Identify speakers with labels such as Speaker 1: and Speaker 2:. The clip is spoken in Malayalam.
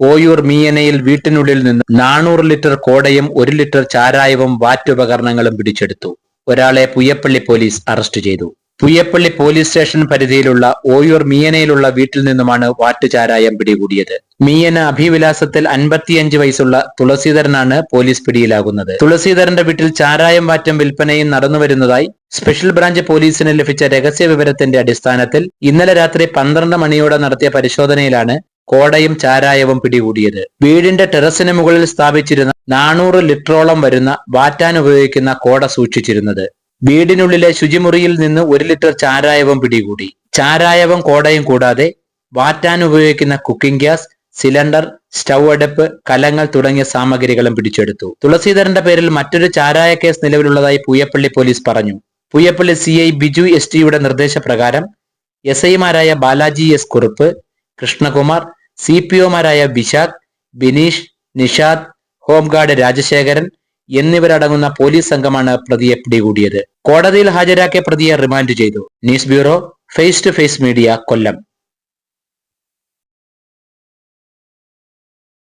Speaker 1: ഓയൂർ മീയനയിൽ വീട്ടിനുള്ളിൽ നിന്ന് നാനൂറ് ലിറ്റർ കോടയും ഒരു ലിറ്റർ ചാരായവും വാറ്റുപകരണങ്ങളും പിടിച്ചെടുത്തു. ഒരാളെ പുയ്യപ്പള്ളി പോലീസ് അറസ്റ്റ് ചെയ്തു. പുയ്യപ്പള്ളി പോലീസ് സ്റ്റേഷൻ പരിധിയിലുള്ള ഓയൂർ മീയനയിലുള്ള വീട്ടിൽ നിന്നുമാണ് വാറ്റുചാരായം പിടികൂടിയത്. മീയന അഭിവിലാസത്തിൽ അൻപത്തിയഞ്ച് വയസ്സുള്ള തുളസീധരനാണ് പോലീസ് പിടിയിലാകുന്നത്. തുളസീധരന്റെ വീട്ടിൽ ചാരായം വാറ്റം വിൽപ്പനയും നടന്നുവരുന്നതായി സ്പെഷ്യൽ ബ്രാഞ്ച് പോലീസിന് ലഭിച്ച രഹസ്യ വിവരത്തിന്റെ അടിസ്ഥാനത്തിൽ ഇന്നലെ രാത്രി പന്ത്രണ്ട് മണിയോടെ നടത്തിയ പരിശോധനയിലാണ് കോടയും ചാരായവും പിടികൂടിയത്. വീടിന്റെ ടെറസിന് മുകളിൽ സ്ഥാപിച്ചിരുന്ന നാനൂറ് ലിറ്ററോളം വരുന്ന വാറ്റാൻ ഉപയോഗിക്കുന്ന കോട സൂക്ഷിച്ചിരുന്നത്. വീടിനുള്ളിലെ ശുചിമുറിയിൽ നിന്ന് ഒരു ലിറ്റർ ചാരായവും പിടികൂടി. ചാരായവും കോടയും കൂടാതെ വാറ്റാൻ ഉപയോഗിക്കുന്ന കുക്കിംഗ് ഗ്യാസ് സിലിണ്ടർ സ്റ്റൗ അടുപ്പ് കലങ്ങൾ തുടങ്ങിയ സാമഗ്രികളും പിടിച്ചെടുത്തു. തുളസീധരന്റെ പേരിൽ മറ്റൊരു ചാരായ കേസ് നിലവിലുള്ളതായി പൂയപ്പള്ളി പോലീസ് പറഞ്ഞു. Pooyappally C I Biju S ടിയുടെ നിർദ്ദേശപ്രകാരം എസ് ഐമാരായ Balaji S Kurup Krishnakumar C P ഒമാരായ Vishakh Bineesh Nishad home guard Rajasekharan എന്നിവരടങ്ങുന്ന പോലീസ് സംഘമാണ് പ്രതിയെ പിടികൂടിയത്. കോടതിയിൽ ഹാജരാക്കിയ പ്രതിയെ റിമാൻഡ് ചെയ്തു. News bureau face to face media Kollam.